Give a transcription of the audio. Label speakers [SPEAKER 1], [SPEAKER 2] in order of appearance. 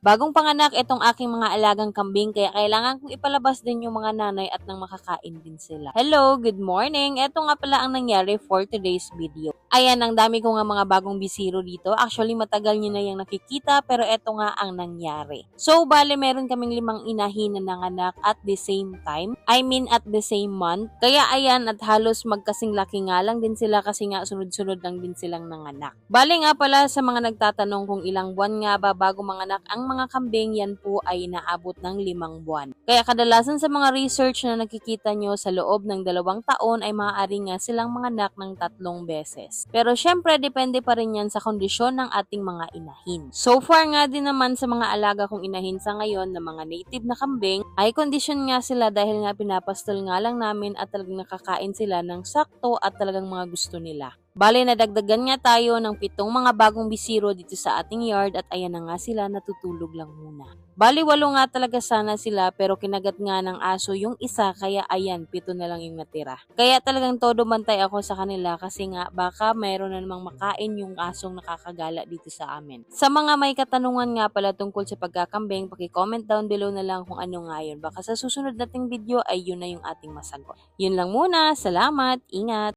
[SPEAKER 1] Bagong panganak itong aking mga alagang kambing kaya kailangan kong ipalabas din yung mga nanay at nang makakain din sila. Hello, good morning. Ito nga pala ang nangyari for today's video. Ayan, ang dami ko nga mga bagong bisiro dito. Actually, matagal nyo na yung nakikita pero ito nga ang nangyari. So, bale, meron kaming limang inahin na nanganak at the same time. I mean, at the same month. Kaya ayan, at halos magkasing laki nga lang din sila kasi nga sunod-sunod lang din silang nanganak. Bale nga pala sa mga nagtatanong kung ilang buwan nga ba bago manganak ang mga kambing, yan po ay naabot ng limang buwan. Kaya kadalasan sa mga research na nakikita nyo sa loob ng dalawang taon ay maaari nga silang manganak ng tatlong beses. Pero syempre, depende pa rin yan sa kondisyon ng ating mga inahin. So far nga din naman sa mga alaga kong inahin sa ngayon na mga native na kambing, ay kondisyon nga sila dahil nga pinapastol nga lang namin at talagang nakakain sila ng sakto at talagang mga gusto nila. Bale, nadagdagan nga tayo ng pitong mga bagong bisiro dito sa ating yard at ayan na nga sila natutulog lang muna. Bali, walo nga talaga sana sila pero kinagat nga ng aso yung isa kaya ayan, pito na lang yung natira. Kaya talagang todo bantay ako sa kanila kasi nga baka mayroon na namang makain yung asong nakakagala dito sa amin. Sa mga may katanungan nga pala tungkol sa pagkakambing, paki-comment down below na lang kung ano nga yun. Baka sa susunod nating video ay yun na yung ating masagot. Yun lang muna, salamat, ingat!